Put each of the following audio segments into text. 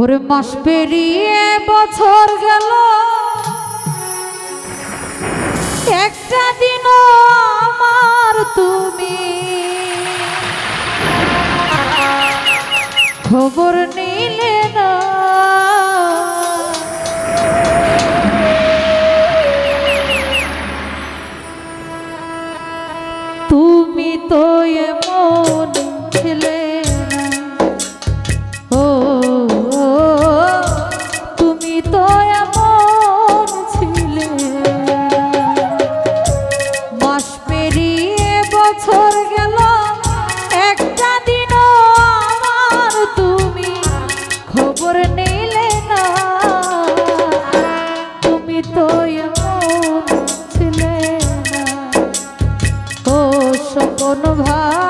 ওর মাস পেরিয়ে বছর গেল। একটা দিন আমার তুমি। খবর মন ভাই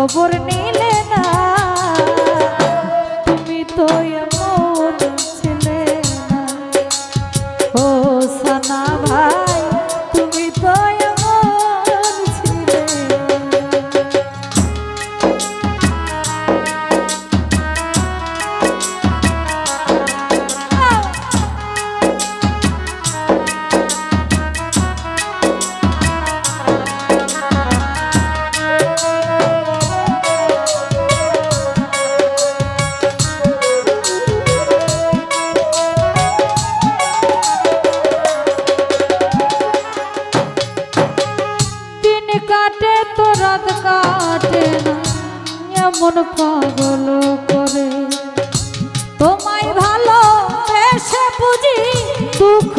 খবর নেই। রাত কাটে না এমন পাগল করে। তোমায় ভালো বুঝি দুঃখ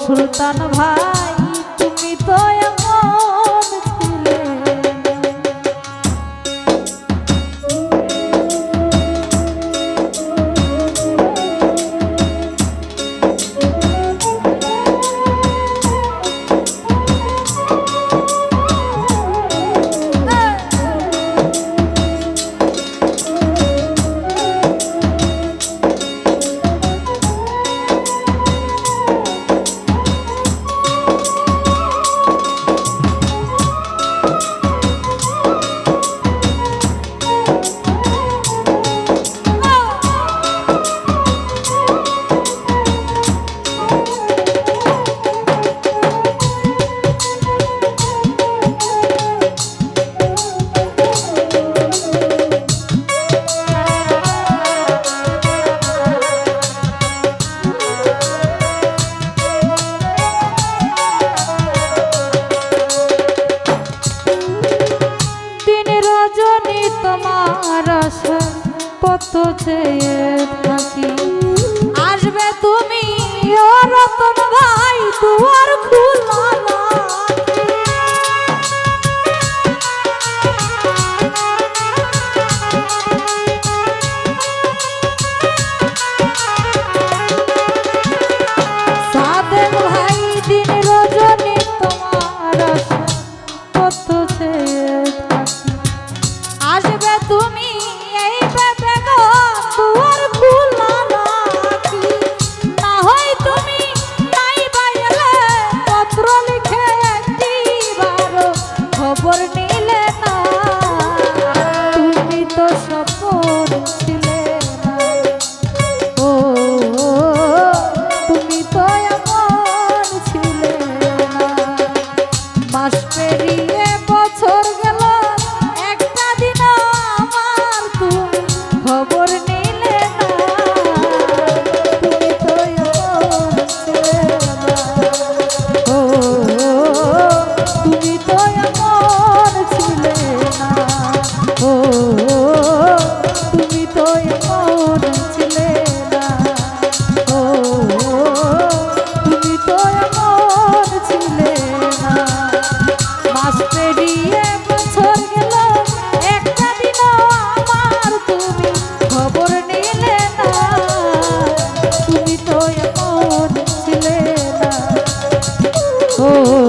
সুলতান ভাই তুমি তো কত চেয়ে আসবে তুমি রতন ভাই দুয়ার খোলা Oh.